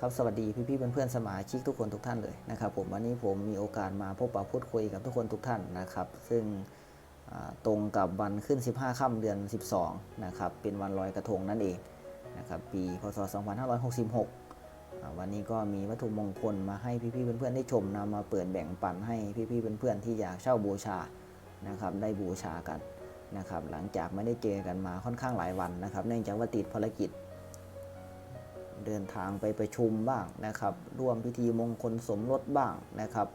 ครับสวัสดีพี่พี่ๆเพื่อนๆสมาชิกทุกคนทุกท่านเลยนะครับผมวันนี้ผมมีโอกาสมาพบปะพูดคุยกับทุกคนทุกท่านนะครับ ซึ่งตรงกับวันขึ้น 15ค่ำเดือน 12นะครับเป็นวันลอยกระทงนั่นเองนะครับปีพศ 2566อ่าวันนี้ก็มีวัตถุมงคลมาให้พี่ๆเพื่อนๆได้ชมนำมาเปิดแบ่งปันให้พี่ๆเพื่อนๆที่อยากเช่าบูชานะครับได้บูชากันนะครับหลังจากไม่ได้เจอกันมาค่อนข้างหลายวันนะครับ เนื่องจากว่าติดภารกิจ เดินทางไปประชุมบ้างนะครับ ร่วมพิธีมงคลสมรสบ้างนะครับ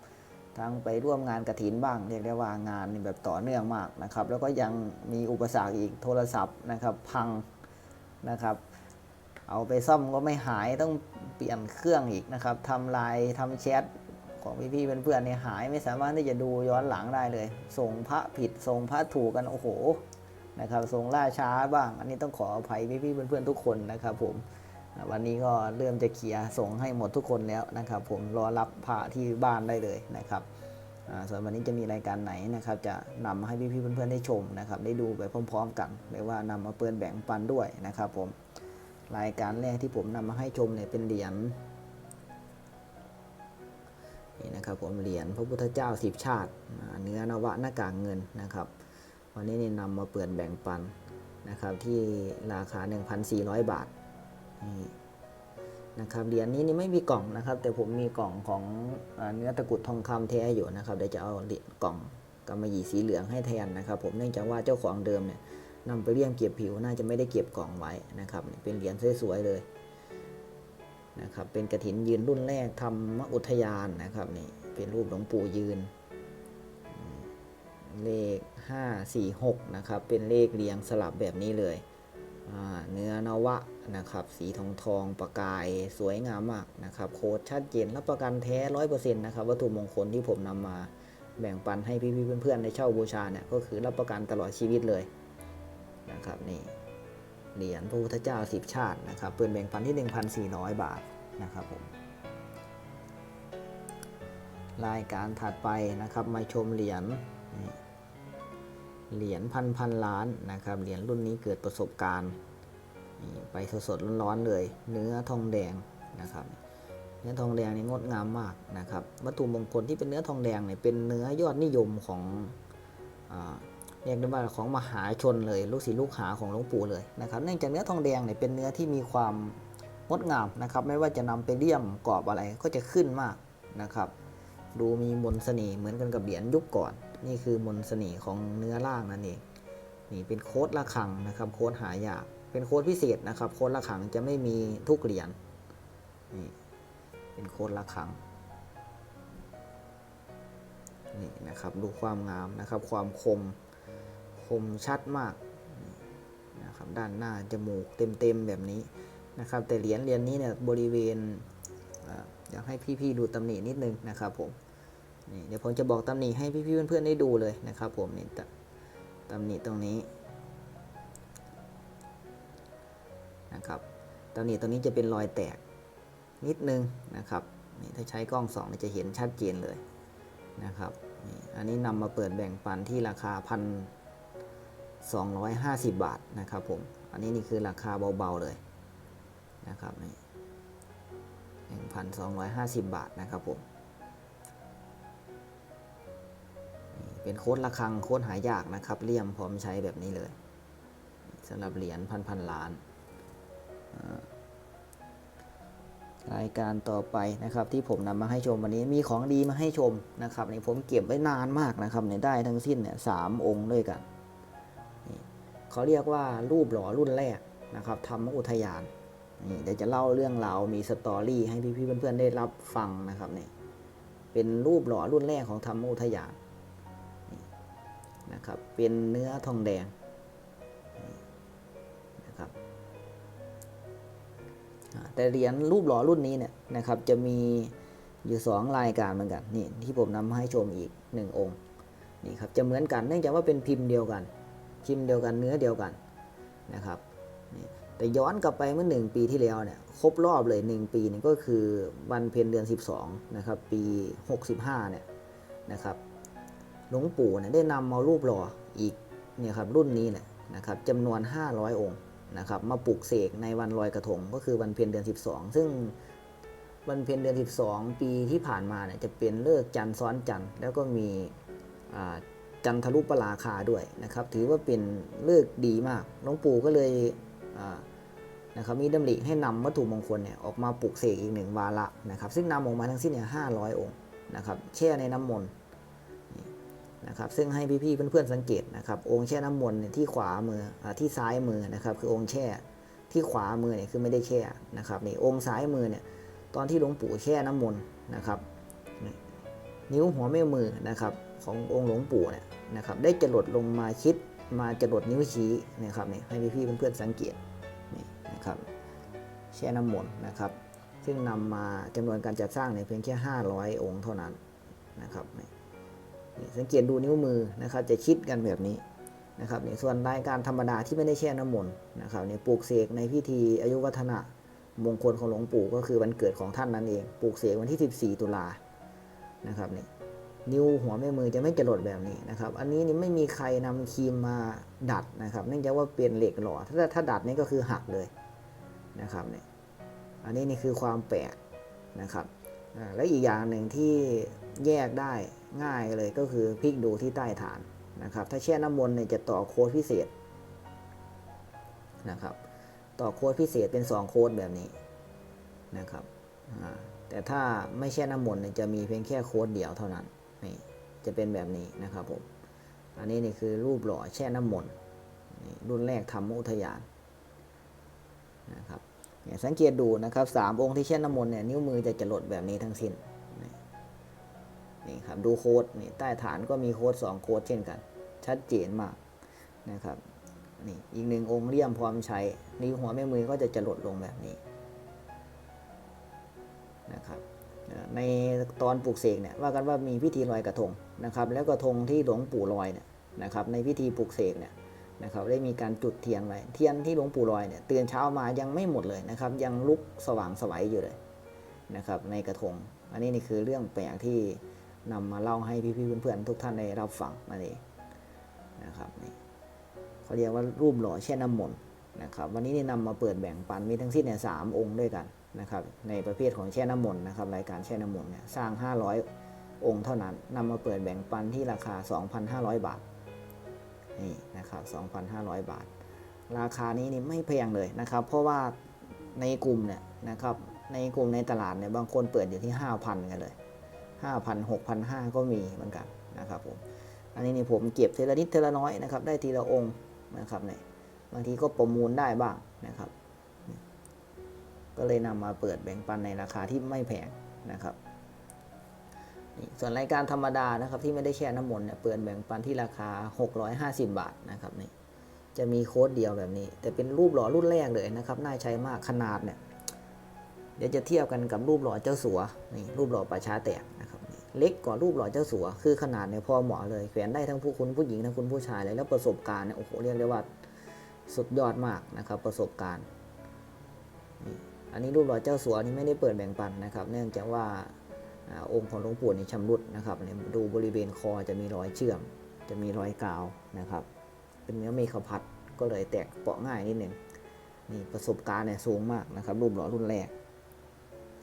ทั้งไปร่วมงานกระถินบ้างเรียกได้ว่างานนี่แบบต่อเนื่องมากนะครับ แล้วก็ยังมีอุปสรรคอีกโทรศัพท์นะครับ พังนะครับ เอาไปซ่อมก็ไม่หายต้องเปลี่ยนเครื่องอีกนะครับทำไลน์ทำแชทของพี่ๆเพื่อนๆเนี่ยหายไม่สามารถที่จะดูย้อนหลังได้เลย ส่งพระผิดส่งพระถูกกันโอ้โหนะครับส่งล่าช้าบ้าง อันนี้ต้องขออภัยพี่ๆเพื่อนๆทุกคนนะครับผม วันนี้ก็เริ่มจะเคลียร์ส่งให้หมดทุกคนแล้วนะครับ ผมรอรับพระที่บ้านได้เลยนะครับส่วนวันนี้จะมีรายการไหนนะครับ จะนำมาให้พี่ๆเพื่อนๆได้ชมนะครับ ได้ดูไปพร้อม ๆ กันหรือว่านำมาเปิดแบ่งปันด้วยนะครับ ผมรายการแรกที่ผมนำมาให้ชมเนี่ยเป็นเหรียญนี่นะครับผมเหรียญพระพุทธเจ้าสิบชาติเนื้อนวะหน้ากากเงินนะครับ วันนี้เนี่ยนำมาเปิดแบ่งปันนะครับที่ราคา 1,400 บาท นี่นะครับเหรียญนี้นี่ไม่มีกล่องนะครับ แต่ผมมีกล่องของอเนื้อตะกุดทองคำแท้อยู่นะครับเดี๋ยวจะเอาเหรียญกล่องกำมะหยี่สีเหลืองให้แทนนะครับ ผมเนื่องจากว่าเจ้าของเดิมเนี่ยนำไปเลี่ยมเก็บผิวน่าจะไม่ได้เก็บกล่องไว้นะครับเป็นเหรียญสวยๆเลยนะครับเป็นกระถินยืนรุ่นแรกทำมอุทยานนะครับนี่เป็นรูปหลวงปู่ยืน เลข 546นะครับเป็นเลขเรียงสลับแบบนี้เลย เนื้อนวะนะครับ สีทองทองประกายสวยงามมากนะครับ โค้ดชัดเจนรับประกันแท้ร้อยเปอร์เซ็นต์นะครับ วัตถุมงคลที่ผมนำมาแบ่งปันให้พี่ๆเพื่อนๆในเช่าบูชาเนี่ยก็คือรับประกันตลอดชีวิตเลยนะครับนี่เหรียญพระพุทธเจ้าสิบชาตินะครับเปิดแบ่งปันที่ 1,400 บาทนะครับผมรายการถัดไปนะครับมาชมเหรียญนี่ เหรียญพันพันล้านนะครับ เหรียญรุ่นนี้เกิดประสบการณ์ไปสดๆร้อนๆเลย เนื้อทองแดงนะครับ เนื้อทองแดงนี่งดงามมากนะครับ วัตถุมงคลที่เป็นเนื้อทองแดงเนี่ยเป็นเนื้อยอดนิยมของเรียกได้ว่าของมหาชนเลยลูกศิษย์ลูกหาของหลวงปู่เลยนะครับ เนื่องจากเนื้อทองแดงเนี่ยเป็นเนื้อที่มีความงดงามนะครับ ไม่ว่าจะนำไปเลี่ยมกรอบอะไรก็จะขึ้นมากนะครับ ดูมีมนต์เสน่ห์เหมือนกันกับเหรียญยุคก่อน นี่คือมนต์เสน่ห์ของเนื้อล่างนั่นเองนี่เป็นโค้ดละคังนะครับ โค้ดหายาก เป็นโค้ดพิเศษนะครับ โค้ดละคังจะไม่มีทุกเหรียญนี่เป็นโค้ดละคังนี่นะครับดูความงามนะครับ ความคมคมชัดมากนะครับด้านหน้าจมูกเต็มๆแบบนี้นะครับ แต่เหรียญเหรียญนี้เนี่ยบริเวณอยากให้พี่ๆดูตำหนินิดนึงนะครับผม นี่เดี๋ยวผมจะบอกตำหนิให้พี่ๆเพื่อนๆได้ดูเลยนะครับผมนี่ตตำหนิตรงนี้นะครับตำหนิตรงนี้จะเป็นรอยแตกนิดนึงนะครับนี่ถ้าใช้กล้องสองนี่จะเห็นชัดเจนเลยนะครับนี่อันนี้นำมาเปิดแบ่งปันที่ราคาพันสองร้อยห้าสิบบาทนะครับผม อันนี้นี่คือราคาเบาๆเลยนะครับนี่หนึ่งพันสองร้อยห้าสิบบาทนะครับผม เป็นโค้ดระฆังโค้ดหายากนะครับเลี่ยมพร้อมใช้แบบนี้เลยสำหรับเหรียญพันพันล้านรายการต่อไปนะครับที่ผมนำมาให้ชมวันนี้มีของดีมาให้ชมนะครับนี่ผมเก็บไว้นานมากนะครับเนี่ยได้ทั้งสิ้นเนี่ยสามองค์ด้วยกันนี่เขาเรียกว่ารูปหล่อรุ่นแรกนะครับธรรมอุทยานนี่เดี๋ยวจะเล่าเรื่องราวมีสตอรี่ให้พี่ๆเพื่อนๆได้รับฟังนะครับนี่เป็นรูปหล่อรุ่นแรกของธรรมอุทยาน นะครับ เป็นเนื้อทองแดงนะครับแต่เหรียญรูปหล่อรุ่นนี้เนี่ยนะครับ จะมีอยู่สองรายการเหมือนกันนี่ที่ผมนำมาให้ชมอีกหนึ่งองค์นี่ครับจะเหมือนกันเนื่องจากว่าเป็นพิมพ์เดียวกัน พิมพ์เดียวกันเนื้อเดียวกันนะครับนี่แต่ย้อนกลับไปเมื่อหนึ่งปีที่แล้วเนี่ยครบรอบเลยหนึ่งปีนี่ก็คือวันเพ็ญเดือน 12นะครับปี 65เนี่ยนะครับ หลวงปู่เนี่ยได้นำมารูปหล่ออีกเนี่ยครับรุ่นนี้เนี่ยนะครับจำนวน 500 องค์นะครับมาปลุกเสกในวันลอยกระทงก็คือวันเพ็ญเดือน 12 ซึ่งวันเพ็ญเดือน 12 ปีที่ผ่านมาเนี่ยจะเป็นเลิกจันทร์ซ้อนจันทร์แล้วก็มีจันทรุปราคาด้วยนะครับ ถือว่าเป็นเลิกดีมากหลวงปู่ก็เลยนะครับมีดำริให้นำวัตถุมงคลเนี่ยออกมาปลุกเสกอีกหนึ่งวาระนะครับ ซึ่งนำออกมาทั้งสิ้นเนี่ยห้าร้อยองค์นะครับแช่ในน้ำมนต์ นะครับซึ่งให้พี่ๆเพื่อนๆสังเกตนะครับองค์แช่น้ำมนต์เนี่ยที่ขวามืออที่ซ้ายมือนะครับคือองค์แช่ที่ขวามือเนี่ยคือไม่ได้แช่นะครับนี่องค์ซ้ายมือเนี่ยตอนที่หลวงปู่แช่น้ำมนต์นะครับนี่นิ้วหัวแม่มือนะครับขององค์หลวงปู่เนี่ยนะครับได้จรดลงมาคิดมาจรดนิ้วชี้นะครับนี่ให้พี่ๆเพื่อนๆสังเกตนี่นะครับแช่น้ำมนต์นะครับซึ่งนำมาจำนวนการจัดสร้างเนี่ยเพียงแค่ 500 องค์เท่านั้นนะครับนี่ สังเกตดูนิ้วมือนะครับจะคิดกันแบบนี้นะครับนี่ส่วนรายการธรรมดาที่ไม่ได้แช่น้ำมนต์นะครับนี่ปลูกเสกในพิธีอายุวัฒนะมงคลของหลวงปู่ก็คือวันเกิดของท่านนั่นเองปลูกเสกวันที่ 14 ตุลานะครับนี่นิ้วหัวแม่มือจะไม่จรดแบบนี้นะครับ อันนี้นี่ไม่มีใครนำครีมมาดัดนะครับ เนื่องจากว่าเป็นเหล็กหล่อถ้าถ้าดัดนี่ก็คือหักเลยนะครับนี่อันนี้นี่คือความแปลกนะครับและอีกอย่างหนึ่งที่แยกได้ ง่ายเลยก็คือพลิกดูที่ใต้ฐานนะครับ ถ้าแช่น้ำมนต์เนี่ยจะต่อโค้ดพิเศษนะครับ ต่อโค้ดพิเศษเป็น 2 โค้ดแบบนี้นะครับแต่ถ้าไม่แช่น้ำมนต์เนี่ยจะมีเพียงแค่โค้ดเดียวเท่านั้นนี่จะเป็นแบบนี้นะครับผมอันนี้นี่คือรูปหล่อแช่น้ำมนต์รุ่นแรกทำอุทยานนะครับเนี่ยสังเกตดูนะครับสามองค์ที่แช่น้ำมนต์เนี่ยนิ้วมือจะจรดแบบนี้ทั้งสิ้น นี่ครับดูโค้ดนี่ใต้ฐานก็มีโค้ดสองโค้ดเช่นกัน ชัดเจนมากนะครับนี่อีกหนึ่งองค์เลี่ยมพร้อมใช้นิ้วหัวแม่มือก็จะจรดลงแบบนี้นะครับในตอนปลูกเสกเนี่ยว่ากันว่ามีพิธีลอยกระทงนะครับ แล้วกระทงที่หลวงปู่ลอยเนี่ยนะครับ ในพิธีปลูกเสกเนี่ยนะครับได้มีการจุดเทียนไว้เทียนที่หลวงปู่ลอยเนี่ยตื่นเช้ามายังไม่หมดเลยนะครับ ยังลุกสว่างสวัยอยู่เลยนะครับ ในกระทง อันนี้นี่คือเรื่องแปลกที่ นำมาเล่าให้พี่ๆเพื่อนๆทุกท่านได้รับฟังนั่นเองนะครับนี่เขาเรียกว่ารูปหล่อแช่น้ำมนต์นะครับ วันนี้นี่นำมาเปิดแบ่งปันมีทั้งสิ้นเนี่ยสามองค์ด้วยกันนะครับในประเภทของแช่น้ำมนต์นะครับรายการแช่น้ำมนต์เนี่ยสร้าง 500 องค์เท่านั้นนำมาเปิดแบ่งปันที่ราคา 2,500 บาทนี่นะครับ2,500 บาท ราคานี้นี่ไม่แพงเลยนะครับ เพราะว่าในกลุ่มเนี่ยนะครับในกลุ่มในตลาดเนี่ยบางคนเปิดอยู่ที่ 5,000 กันเลย 5,000 6,500 ก็มีเหมือนกันนะครับผม อันนี้นี่ผมเก็บเทีละนิดเทีละน้อยนะครับได้ทีละองค์นะครับเนี่ยบางทีก็ประมูลได้บ้างนะครับ ก็เลยนำมาเปิดแบ่งปันในราคาที่ไม่แพงนะครับนี่ส่วนรายการธรรมดานะครับที่ไม่ได้แช่น้ำมนต์เนี่ยเปิดแบ่งปันที่ราคา 650 บาทนะครับนี่จะมีโค้ดเดียวแบบนี้ แต่เป็นรูปหล่อรุ่นแรกเลยนะครับน่าใช้มากขนาดเนี่ยเดี๋ยวจะเทียบกันกับรูปหล่อเจ้าสัวนี่รูปหล่อป่าช้าแต่ เล็กกว่ารูปหล่อเจ้าสัว คือขนาดเนี่ยพอเหมาะเลยแขวนได้ทั้งผู้คุณผู้หญิงทั้งคุณผู้ชายเลยแล้วประสบการณ์เนี่ยโอ้โหเรียกได้ว่าสุดยอดมากนะครับ ประสบการณ์ อันนี้รูปหล่อเจ้าสัวนี่ไม่ได้เปิดแบ่งปันนะครับ เนื่องจากว่าอองค์ของหลวงปู่นี่ชำรุดนะครับเนี่ยดูบริเวณคอจะมีรอยเชื่อม จะมีรอยกาวนะครับ เป็นเนื้อเมฆพัดก็เลยแตกเปาะง่ายนิดหนึ่งนี่ประสบการณ์เนี่ยสูงมากนะครับ รูปหล่อรุ่นแรก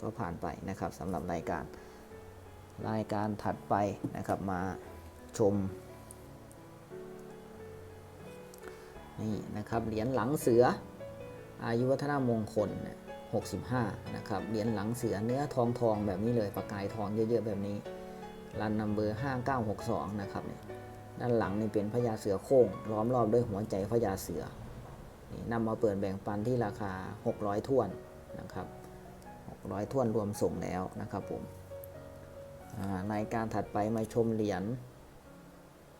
ก็ผ่านไปนะครับสำหรับรายการ รายการถัดไปนะครับมาชมนี่นะครับเหรียญหลังเสือ อายุวัฒนมงคล 65 นะครับเหรียญหลังเสือเนื้อทองทองแบบนี้เลยประกายทองเยอะๆแบบนี้รันนัมเบอร์ 5962 นะครับเนี่ยด้านหลังนี่เป็นพญาเสือโค้งล้อมรอบด้วยหัวใจพญาเสือนี่นำมาเปิดแบ่งปันที่ราคา 600 ถ้วนนะครับ 600 ถ้วนรวมส่งแล้วนะครับผม อ่าในการถัดไปมาชมเหรียญ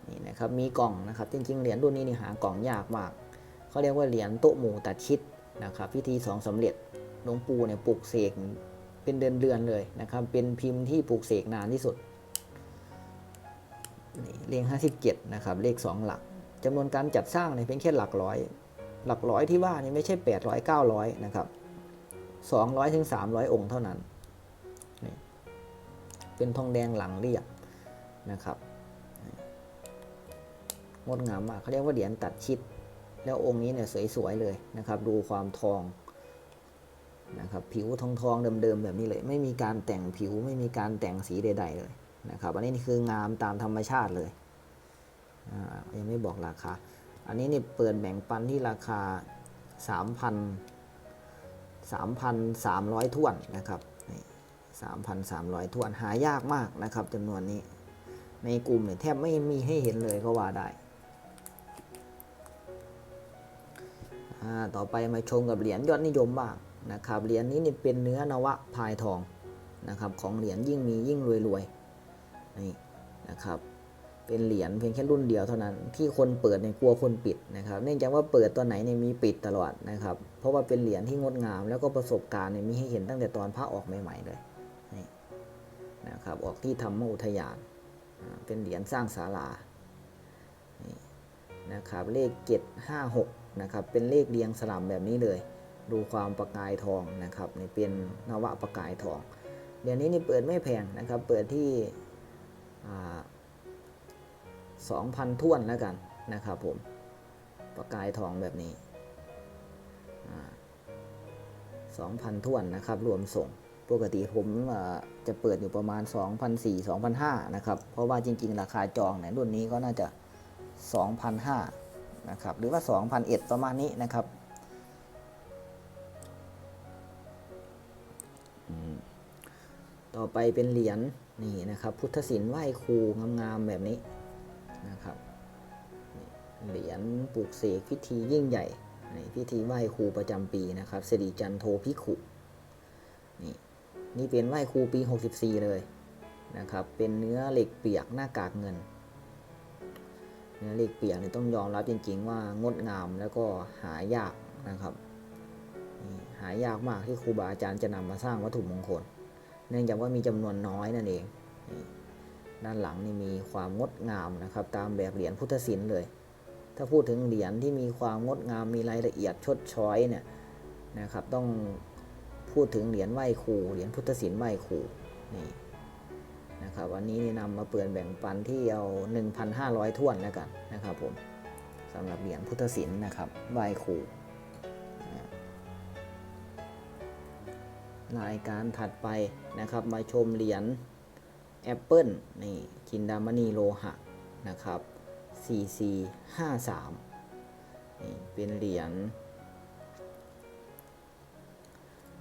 นี่นะครับมีกล่องนะครับจริงๆเหรียญรุ่นนี้นี่หากล่องยากมากเขาเรียกว่าเหรียญโต๊ะหมู่ตัดชิดนะครับพิธีสองสำเร็จหลวงปู่เนี่ยปลูกเสกเป็นเดือนๆเลยนะครับเป็นพิมพ์ที่ปลูกเสกนานที่สุดนี่เลข57นะครับเลข 2 หลักจำนวนการจัดสร้างเนี่ยเพียงแค่หลักร้อย หลักร้อยที่ว่านี่ไม่ใช่ 800 900 นะครับ200ถึง300 องค์เท่านั้น เป็นทองแดงหลังเรียบนะครับงดงามมากเขาเรียกว่าเหรียญตัดชิด แล้วองค์นี้เนี่ยสวยๆเลยนะครับ ดูความทองนะครับผิวทองทองๆเดิมๆแบบนี้เลย ไม่มีการแต่งผิวไม่มีการแต่งสีใด ๆ เลยนะครับ อันนี้นี่คืองามตามธรรมชาติเลยอ่ายังไม่บอกราคา อันนี้นี่เปิดแบ่งปันที่ราคา 3,000 3,300ถ้วนนะครับ 3,300ถ้วนหายากมากนะครับจำนวนนี้ ในกลุ่มเนี่ยแทบไม่มีให้เห็นเลยก็ว่าได้ต่อไปมาชมกับเหรียญยอดนิยมบ้างนะครับเหรียญนี้นี่เป็นเนื้อนวะพายทองนะครับของเหรียญยิ่งมียิ่งรวยๆนี่นะครับเป็นเหรียญเพียงแค่รุ่นเดียวเท่านั้นที่คนเปิดเนี่ยกลัวคนปิดนะครับเนื่องจากว่าเปิดตัวไหนเนี่ยมีปิดตลอดนะครับเพราะว่าเป็นเหรียญที่งดงามแล้วก็ประสบการณ์เนี่ยมีให้เห็นตั้งแต่ตอนพระออกใหม่ๆเลย นะครับออกที่ธรรมอุทยานเป็นเหรียญสร้างศาลานะครับเลข 756นะครับเป็นเลขเรียงสลับแบบนี้เลย ดูความประกายทองนะครับนี่เป็นนวะประกายทองเดี๋ยวนี้นี่เปิดไม่แพงนะครับเปิดที่สองพันท่วนแล้วกันนะครับผมประกายทองแบบนี้สองพันท่วนนะครับรวมส่ง ปกติผมจะเปิดอยู่ประมาณ 2,400 2,500 นะครับ เพราะว่าจริงๆ ราคาจองในรุ่นนี้ก็น่าจะ 2,500 นะครับ หรือว่า 2,001 ประมาณนี้นะครับ ต่อไปเป็นเหรียญนี่นะครับ พุทธศิลป์ไหว้ครูงามๆแบบนี้นะครับ เหรียญปลูกเสกพิธียิ่งใหญ่นี่พิธีไหว้ครูประจำปีนะครับสิริจันโทพิขุ นี่เป็นไหว้ครูปี 64 เลยนะครับ เป็นเนื้อเหล็กเปียกหน้ากากเงิน เนื้อเหล็กเปียกนี่ต้องยอมรับจริง ๆ ว่างดงามแล้วก็หายากนะครับ หายากมากที่ครูบาอาจารย์จะนำมาสร้างวัตถุมงคล เนื่องจากว่ามีจำนวนน้อยนั่นเอง ด้านหลังนี่มีความงดงามนะครับ ตามแบบเหรียญพุทธศิลป์เลย ถ้าพูดถึงเหรียญที่มีความงดงามมีรายละเอียดชดช้อยเนี่ยนะครับต้อง พูดถึงเหรียญไหว้ครูเหรียญพุทธศิลป์ไหว้ครูนี่นะครับวันนี้นี่นำมาเปิดแบ่งปันที่เอา 1,500 ถ้วนแล้วกันนะครับผมสำหรับเหรียญพุทธศิลป์นะครับไหว้ครูนะรายการถัดไปนะครับมาชมเหรียญแอปเปิลนี่จินดามณีโลหะนะครับ CC 53นี่เป็นเหรียญ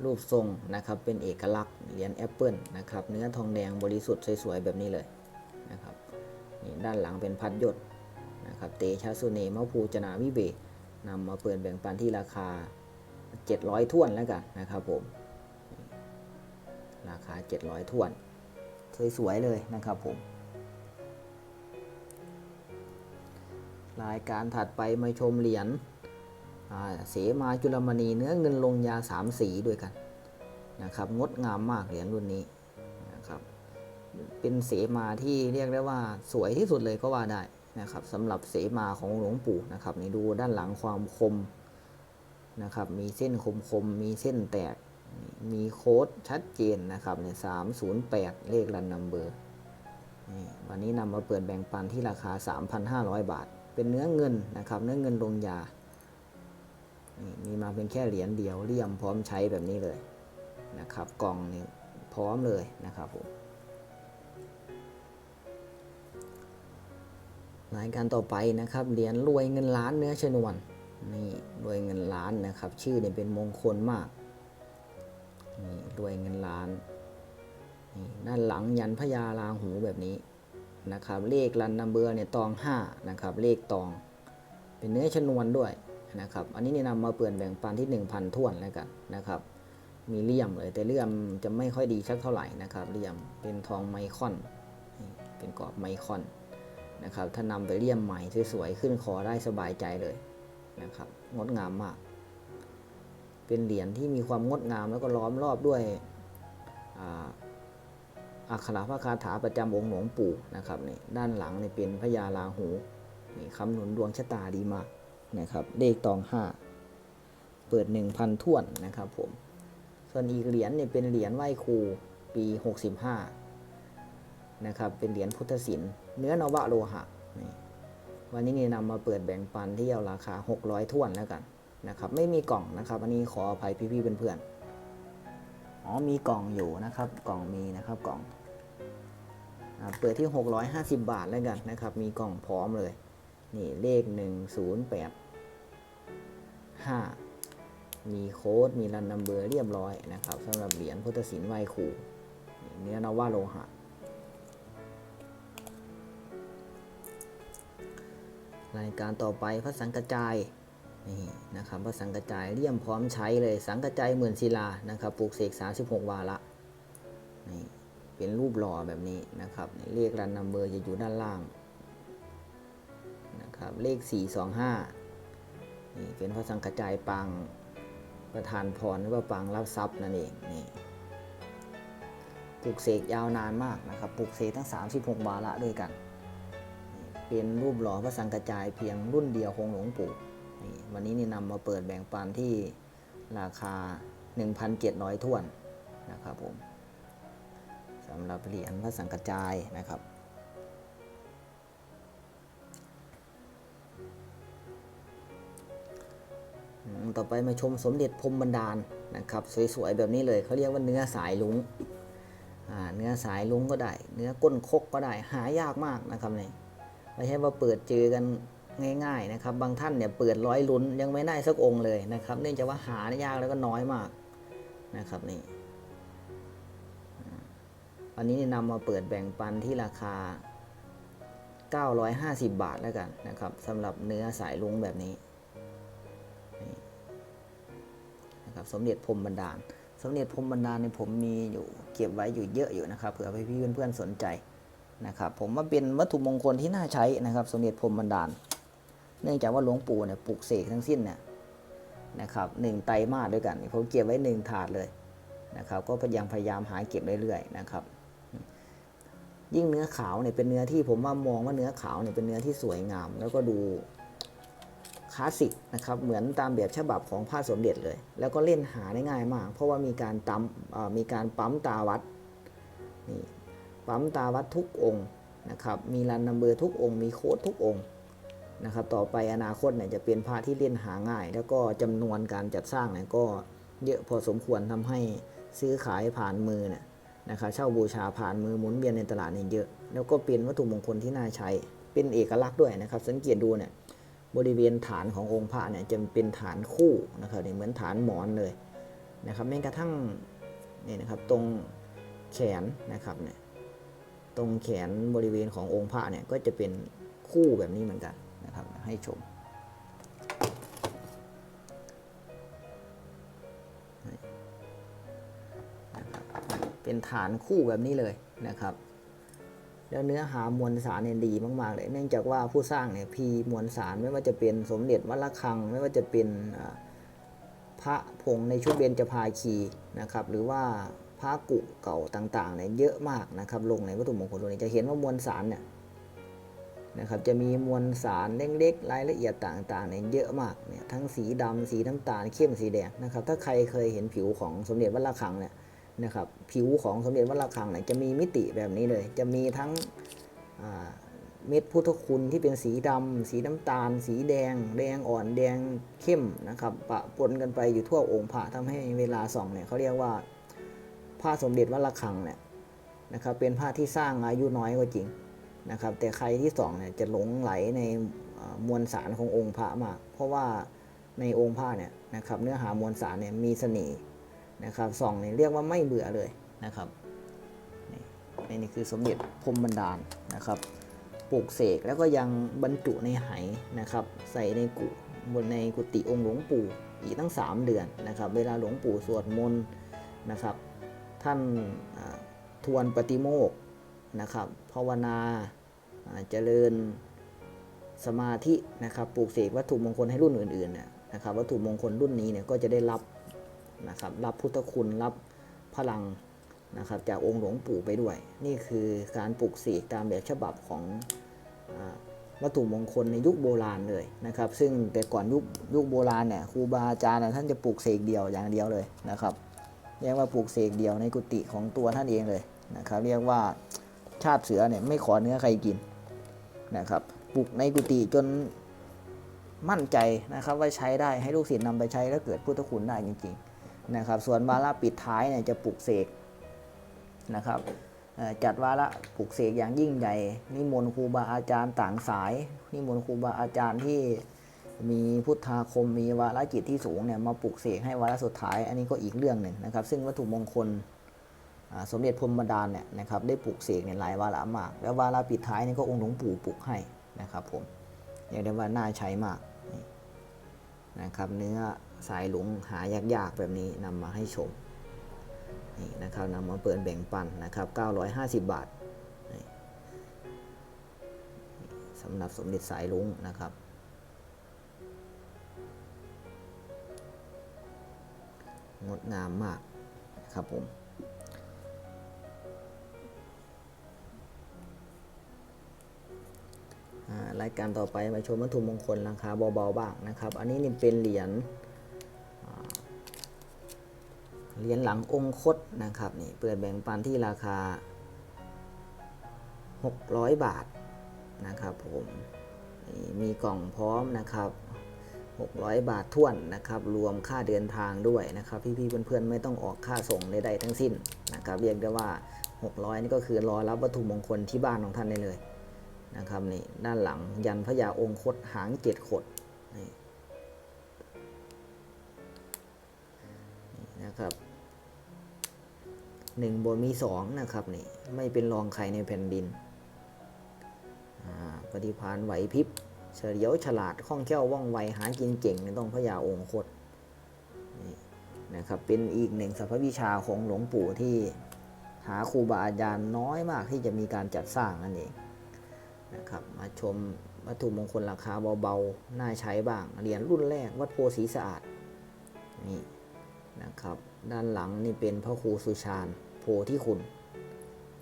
รูปทรงนะครับเป็นเอกลักษณ์เหรียญแอปเปิลนะครับเนื้อทองแดงบริสุทธิ์สวยๆแบบนี้เลยนะครับนี่ด้านหลังเป็นพัดยศนะครับเตชะสุเนมะภูจนาวิเบกนำมาเปิดแบ่งปันที่ราคา 700ถ้วนแล้วกันนะครับผมราคา 700ถ้วน สวยๆเลยนะครับผมรายการถัดไปมาชมเหรียญ เสมาจุลมณีเนื้อเงินลงยาสามสีด้วยกันนะครับงดงามมากเหรียญรุ่นนี้นะครับเป็นเสมาที่เรียกได้ว่าสวยที่สุดเลยก็ว่าได้นะครับสำหรับเสมาของหลวงปู่นะครับนี่ดูด้านหลังความคมนะครับมีเส้นคมคมมีเส้นแตกมีโค้ดชัดเจนนะครับเนี่ยสามศูนย์แปดเลขรันนัมเบอร์นี่วันนี้นำมาเปิดแบ่งปันที่ราคา 3,500 บาท เป็นเนื้อเงินนะครับเนื้อเงินลงยา มีมาเป็นแค่เหรียญเดียวเลี่ยมพร้อมใช้แบบนี้เลยนะครับกล่องนี่พร้อมเลยนะครับผมรายการต่อไปนะครับเหรียญรวยเงินล้านเนื้อชนวนนี่รวยเงินล้านนะครับ ชื่อเนี่ยเป็นมงคลมากนี่รวยเงินล้านนี่ด้านหลังยันพญาราหูแบบนี้นะครับ เลขรันนัมเบอร์เนี่ยตอง5นะครับเลขตอง เป็นเนื้อชนวนด้วย นะครับ อันนี้นี่นำมาเปลี่ยนแบ่งปันที่ 1,000ถ้วนแล้วกันนะครับ มีเลี่ยมเลยแต่เลี่ยมจะไม่ค่อยดีสักเท่าไหร่นะครับเลี่ยมเป็นทองไมคอน เป็นกรอบไมคอนนะครับ ถ้านำไปเลี่ยมใหม่สวยๆขึ้นคอได้สบายใจเลยนะครับ งดงามมาก เป็นเหรียญที่มีความงดงามแล้วก็ล้อมรอบด้วยอักขระพระคาถาประจำองค์หลวงปู่นะครับนี่ด้านหลังนี่เป็นพญาราหูนี่คำหนุนดวงชะตาดีมาก นะครับ เลขตองห้าเปิด 1,000ท่วนนะครับผม ส่วนอีกเหรียญเนี่ยเป็นเหรียญไหว้ครูปี 65 นะครับ เป็นเหรียญพุทธศิลป์เนื้อนวะโลหะ วันนี้นี่นำมาเปิดแบ่งปันที่เอาราคา 600ท่วนแล้วกันนะครับ ไม่มีกล่องนะครับ อันนี้ขออภัยพี่ๆเพื่อนๆ อ๋อ มีกล่องอยู่นะครับ กล่องมีนะครับกล่อง เปิดที่ 650 บาทแล้วกันนะครับ มีกล่องพร้อมเลย นี่เลข 1085 มีโค้ด มีรันนัมเบอร์เรียบร้อยนะครับสำหรับเหรียญพุทธศิลป์ไหวครูเนื้อนวาโลหะ รายการต่อไปพระสังกระจายนี่นะครับพระสังกระจายเลี่ยมพร้อมใช้เลยสังกระจายหมื่นศิลานะครับปลูกเสก36 วาระนี่เป็นรูปหล่อแบบนี้นะครับนี่เลขรันนัมเบอร์จะอยู่ด้านล่าง ครับเลข 425นี่เป็นพระสังกจายปางประธานพรหรือว่าปางรับทรัพย์นั่นเองนี่ปลูกเสกยาวนานมากนะครับปลูกเสกทั้ง 36 วาระด้วยกัน เป็นรูปหล่อพระสังกจายเพียงรุ่นเดียวของหลวงปู่นี่วันนี้นี่นำมาเปิดแบ่งปันที่ราคา 1,700ถ้วนนะครับผมสำหรับเหรียญพระสังกจายนะครับ ต่อไปมาชมสมเด็จพรมบรรดาลนะครับ สวยๆแบบนี้เลยเขาเรียกว่าเนื้อสายลุงอ่าเนื้อสายลุงก็ได้ เนื้อก้นคกก็ได้หายากมากนะครับนี่ไม่ใช่ว่าเปิดเจอกันง่าย ๆนะครับ บางท่านเนี่ยเปิดร้อยลุ้นยังไม่ได้สักองค์เลยนะครับ เนื่องจากว่าหายากแล้วก็น้อยมากนะครับนี่วันนี้นี่นำมาเปิดแบ่งปันที่ราคา 950 บาทแล้วกันนะครับสำหรับเนื้อสายลุงแบบนี้ นะครับ สมเด็จพรมบรรดาล สมเด็จพรมบรรดาลเนี่ยผมมีอยู่เก็บไว้อยู่เยอะอยู่นะครับเผื่อพี่เพื่อนๆสนใจนะครับผมว่าเป็นวัตถุมงคลที่น่าใช้นะครับ สมเด็จพรมบรรดาล เนื่องจากว่าหลวงปู่เนี่ยปลูกเสกทั้งสิ้นเนี่ยนะครับหนึ่งไตรมาสด้วยกันผมเก็บไว้หนึ่งถาดเลยนะครับ ก็พยายามพยายามหาเก็บเรื่อยๆนะครับ ยิ่งเนื้อขาวเนี่ยเป็นเนื้อที่ผมว่ามองว่าเนื้อขาวเนี่ยเป็นเนื้อที่สวยงาม แล้วก็ดู ลาสสิกนะครับเหมือนตามแบบฉบับของพระสมเด็จเลย แล้วก็เล่นหาได้ง่ายมาก เพราะว่ามีการตำมีการปั๊มตาวัดนี่ปั๊มตาวัดทุกองค์นะครับมีรันนัมเบอร์ทุกองค์มีโค้ดทุกองค์นะครับต่อไปอนาคตเนี่ยจะเป็นพระที่เล่นหาง่าย แล้วก็จำนวนการจัดสร้างเนี่ยก็เยอะพอสมควรทำให้ซื้อขายผ่านมือเนี่ยนะครับเช่าบูชาผ่านมือหมุนเวียนในตลาดเนี่ยเยอะ แล้วก็เป็นวัตถุมงคลที่น่าใช้เป็นเอกลักษณ์ด้วยนะครับ สังเกตดูเนี่ย บริเวณฐานขององค์พระเนี่ยจะเป็นฐานคู่นะครับเนี่ยเหมือนฐานหมอนเลยนะครับแม้กระทั่งนี่นะครับตรงแขนนะครับเนี่ยตรงแขนบริเวณขององค์พระเนี่ยก็จะเป็นคู่แบบนี้เหมือนกันนะครับให้ชมเป็นฐานคู่แบบนี้เลยนะครับ แล้วเนื้อหามวลสารเนี่ยดีมากๆเลยเนื่องจากว่าผู้สร้างเนี่ยพีมวลสารไม่ว่าจะเป็นสมเด็จวัดระฆัง ไม่ว่าจะเป็นพระผงในชุดเบญจภาคีนะครับหรือว่าพระกุเก่าต่างๆเนี่ยเยอะมากนะครับลงในวัตถุมงคลตัวนี้จะเห็นว่ามวลสารเนี่ยนะครับจะมีมวลสารเล็กๆรายละเอียดต่างๆเนี่ยเยอะมากเนี่ยทั้งสีดำสีน้ำตาลเข้มสีแดงนะครับถ้าใครเคยเห็นผิวของสมเด็จวัดระฆังเนี่ย นะครับผิวของสมเด็จวัดระฆังเนี่ยจะมีมิติแบบนี้เลย จะมีทั้งเม็ดพุทธคุณที่เป็นสีดำสีน้ำตาล สีแดง แดงอ่อนแดงเข้มนะครับปะปนกันไปอยู่ทั่วองค์พระทำให้เวลาส่องเนี่ยเขาเรียกว่าผ้าสมเด็จวัดระฆังเนี่ยนะครับเป็นผ้าที่สร้างอายุน้อยก็จริงนะครับแต่ใครที่ส่องเนี่ยจะหลงไหลในมวลสารขององค์พระมาก เพราะว่าในองค์พระเนี่ยนะครับเนื้อหามวลสารเนี่ยมีเสน่ห์ นะครับส่องเนี่ยเรียกว่าไม่เบื่อเลยนะครับนี่นี่คือสมเด็จพรมบรรดาลนะครับปลูกเสกแล้วก็ยังบรรจุในไหนะครับ ใส่ในกุบนในกุฏิองค์หลวงปู่อีกตั้ง 3 เดือนนะครับ เวลาหลวงปู่สวดมนต์นะครับ ท่านทวนปฏิโมกข์นะครับภาวนาเจริญสมาธินะครับปลูกเสกวัตถุมงคลให้รุ่นอื่นๆนนะครับวัตถุมงคลรุ่นนี้เนี่ยก็จะได้รับ นะครับ รับพุทธคุณรับพลังนะครับ จากองค์หลวงปู่ไปด้วย นี่คือการปลูกเสกตามแบบฉบับของวัตถุมงคลในยุคโบราณเลยนะครับ ซึ่งแต่ก่อนยุคยุคโบราณเนี่ยครูบาอาจารย์ท่านจะปลูกเสกเดียวอย่างเดียวเลยนะครับเรียกว่าปลูกเสกเดียวในกุฏิของตัวท่านเองเลยนะครับเรียกว่าชาติเสือเนี่ยไม่ขอเนื้อใครกินนะครับปลูกในกุฏิจนมั่นใจนะครับว่าใช้ได้ให้ลูกศิษย์นำไปใช้แล้วเกิดพุทธคุณได้จริงๆ นะครับส่วนวาระปิดท้ายเนี่ยจะปลุกเสกนะครับจัดวาระปลุกเสกอย่างยิ่งใหญ่ นิมนต์ครูบาอาจารย์ต่างสาย นิมนต์ครูบาอาจารย์ที่มีพุทธาคมมีวาระจิตที่สูงเนี่ยมาปลุกเสกให้วาระสุดท้าย อันนี้ก็อีกเรื่องหนึ่งนะครับ ซึ่งวัตถุมงคลสมเด็จพรมดาลเนี่ยนะครับได้ปลุกเสกเนี่ยหลายวาระมาก แล้ววาระปิดท้ายนี่ก็องค์หลวงปู่ปลุกให้นะครับผมเรียกได้ว่าน่าใช้มากนะครับเนื้อ สายหลุงหายากๆแบบนี้นำมาให้ชมนี่นะครับนำมาเปิดแบ่งปันนะครับ 950 บาทนี่สำหรับสมเด็จสายลุงนะครับ งดงามมากนะครับผมรายการต่อไปมาชมวัตถุมงคลราคาเบาๆบ้างนะครับ อันนี้นี่เป็นเหรียญ เหรียญหลังองคตนะครับนี่เปิดแบ่งปันที่ราคา 600 บาทนะครับผมมีกล่องพร้อมนะครับ 600 บาทท่วนนะครับ รวมค่าเดินทางด้วยนะครับพี่ๆเพื่อนๆไม่ต้องออกค่าส่งใดๆทั้งสิ้นนะครับเรียกได้ว่า 600 นี่ก็คือรอรับวัตถุมงคลที่บ้านของท่านได้เลยนะครับนี่ด้านหลังยันพญาองคตหางเจ็ดขดนี่นะครับ หนึ่งบนมีสองนะครับนี่ไม่เป็นรองใครในแผ่นดินปฏิภาณไหวพริบเฉลียวฉลาดคล่องแคล่วว่องไวหากินเก่งนี่ต้องพระยาองค์คตนี่นะครับเป็นอีกหนึ่งสรรพวิชาของหลวงปู่ที่หาครูบาอาจารย์น้อยมากที่จะมีการจัดสร้างนั่นเองนะครับมาชมวัตถุมงคลราคาเบาๆ น่าใช้บ้าง เหรียญรุ่นแรกวัดโพสีสะอาดนี่นะครับ ด้านหลังนี่เป็นพระครูสุชาญ ธิคุณ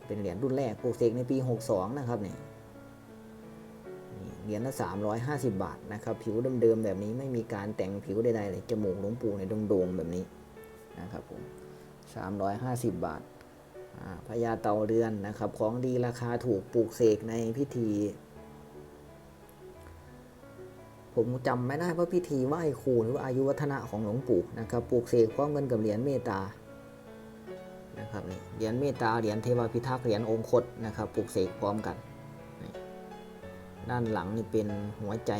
เป็นเหรียญรุ่นแรกปลูกเสกในปี 62 นะครับเนี่ยเหรียญละ 350 บาทนะครับ ผิวเดิมๆแบบนี้ไม่มีการแต่งผิวใดๆเลยจมูกหลวงปู่ในโด่งๆแบบนี้นะครับผม 350 บาทอ่าพญาเต่าเรือนนะครับ ของดีราคาถูกปลูกเสกในพิธี ผมจำไม่ได้ว่าพิธีไหว้ครูหรือว่าอายุวัฒนะของหลวงปู่นะครับ ปลูกเสกพร้อมกันกับเหรียญเมตตา นะครับเหรียญเมตตาเหรียญเทวพิทักษ์เหรียญองคตนะครับปลูกเสกพร้อมกัน ด้านหลังนี่เป็นหัวใจ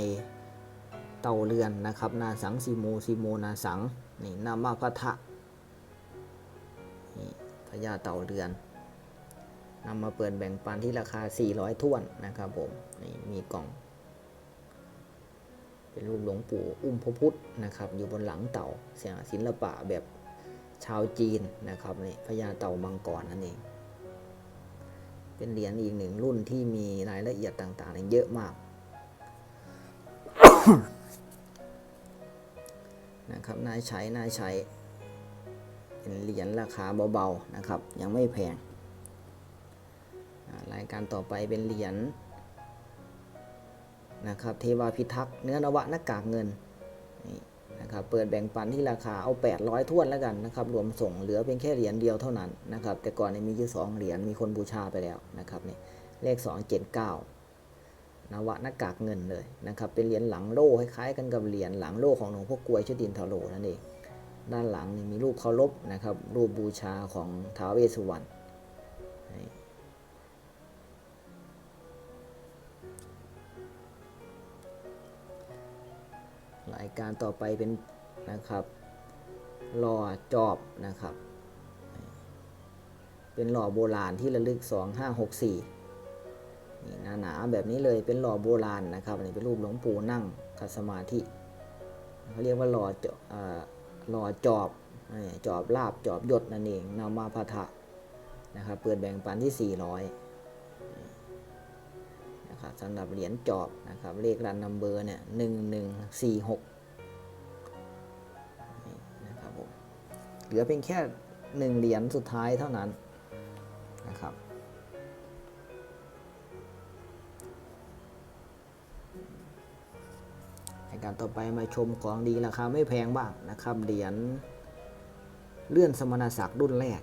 เต่าเรือนนะครับนาสังสีโมสีโมนาสังนี่นามาพะทะนี่พญาเต่าเรือนนำมาเปิดแบ่งปันที่ราคา 400ท้วนนะครับผมนี่มีกล่องเป็นรูปหลวงปู่อุ้มพระพุทธนะครับ อยู่บนหลังเต่าเสียงศิลปะแบบ ชาวจีนนะครับนี่พญาเต่ามังกรนั่นเอง เป็นเหรียญอีกหนึ่งรุ่นที่มีรายละเอียดต่างๆเยเยอะมากนะครับน่าใช้น่าใช้เป็นเหรียญราคาเบาๆนะครับ ยังไม่แพงรายการต่อไปเป็นเหรียญนะครับเทวาพิทักษ์เนื้อนวะหน้ากากเงินนี่ นะครับเปิดแบ่งปันที่ราคาเอา 800ท้วนแล้วกันนะครับรวมส่งเหลือเพียงแค่เหรียญเดียวเท่านั้นนะครับแต่ก่อนนี่ยมีอยู่สองเหรียญมีคนบูชาไปแล้วนะครับนี่เลข 279นวะหน้ากากเงินเลยนะครับเป็นเหรียญหลังโล่คล้ายๆกันกับเหรียญหลังโล่ของหลวงพ่อกลวยชุดินทาโลนั่นเองด้านหลังนี่มีรูปเคารพนะครับรูปบูชาของท้าวเวสสุวรรณ การต่อไปเป็นนะครับหล่อจอบนะครับ เป็นหล่อโบราณที่ระลึก 2564นี่หนาๆแบบนี้เลยเป็นหล่อโบราณนะครับอันนี้เป็นรูปหลวงปู่นั่งคัดสมาธิเขาเรียกว่าหล่อจอหล่อจอบจอบลาบจอบยศนั่นเองนามาพะทะนะครับเปิดแบ่งปันที่ 400นะครับสำหรับเหรียญจอบนะครับเลขรันนัมเบอร์เนี่ย1146นะครับ เหลือเพียงแค่หนึ่งเหรียญสุดท้ายเท่านั้นนะครับ ในการต่อไปมาชมของดีราคาไม่แพงบ้างนะครับเหรียญเลื่อนสมณศักดิ์รุ่นแรก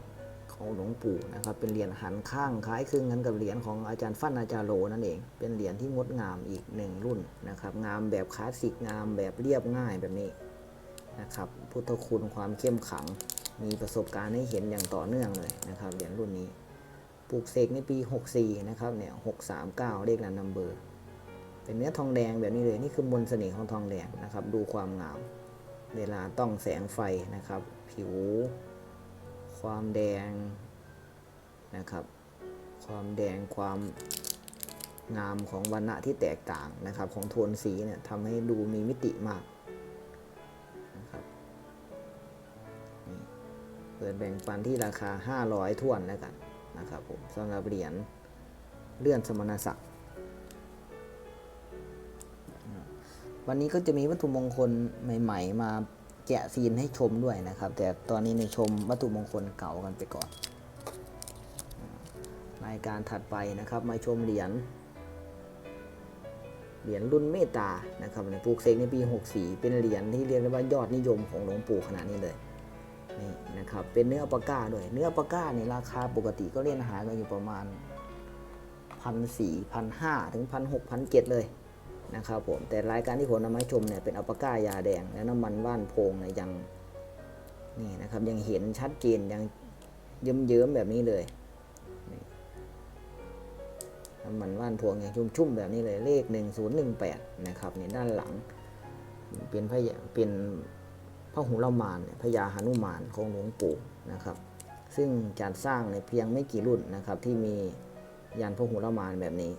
ของหลวงปู่นะครับ เป็นเหรียญหันข้างคล้ายคลึงกันกับเหรียญของอาจารย์ฟั่นอาจารย์โลนั่นเอง เป็นเหรียญที่งดงามอีกหนึ่งรุ่นนะครับ งามแบบคลาสสิกงามแบบเรียบง่ายแบบนี้นะครับ พุทธคุณความเข้มขัง มีประสบการณ์ให้เห็นอย่างต่อเนื่องเลยนะครับเหรียญรุ่นนี้ปลูกเสกในปี 64 นะครับเนี่ย639 เลขนันนัมเบอร์เป็นเนื้อทองแดงแบบนี้เลยนี่คือมนต์เสน่ห์ของทองแดงนะครับ ดูความงาม เวลาต้องแสงไฟนะครับ ผิว ความแดงนะครับ ความแดงความงามของวันณะที่แตกต่างนะครับ ของโทนสีเนี่ยทำให้ดูมีมิติมาก ปิดแบ่งปันที่ราคา 500ถ้วนแล้วกันนะครับผมสำหรับเหรียญเลื่อนสมณศักดิ์วันนี้ก็จะมีวัตถุมงคลใหม่ ๆ มาแกะซีนให้ชมด้วยนะครับ แต่ตอนนี้ในชมวัตถุมงคลเก่ากันไปก่อน รายการถัดไปนะครับมาชมเหรียญเหรียญรุ่นเมตตานะครับในปลูกเสกในปี 64 เป็นเหรียญที่เรียกได้ว่ายอดนิยมของหลวงปู่ขนาดนี้เลย นี่นะครับเป็นเนื้ออัลปาก้าด้วย เนื้ออัลปาก้าเนี่ยราคาปกติก็เล่นหากันอยู่ประมาณพันสี่พันห้าถึงพันหกพันเจ็ดเลยนะครับผมแต่รายการที่ผมนำมาชมเนี่ยเป็นอัลปาก้ายาแดง และน้ำมันว่านโพงเนี่ยยังนี่นะครับยังเห็นชัดเจนยังเยิ้มๆแบบนี้เลยน้ำมันว่านโพงอยังชุ่มๆแบบนี้เลยเลข 1018 นะครับนี่ด้านหลัง เป็นพยเป็น พระหุลมานเนี่ยพญาหนุมานของหลวงปู่นะครับ ซึ่งจัดสร้างในเพียงไม่กี่รุ่นนะครับที่มียันพระหุลมานแบบนี้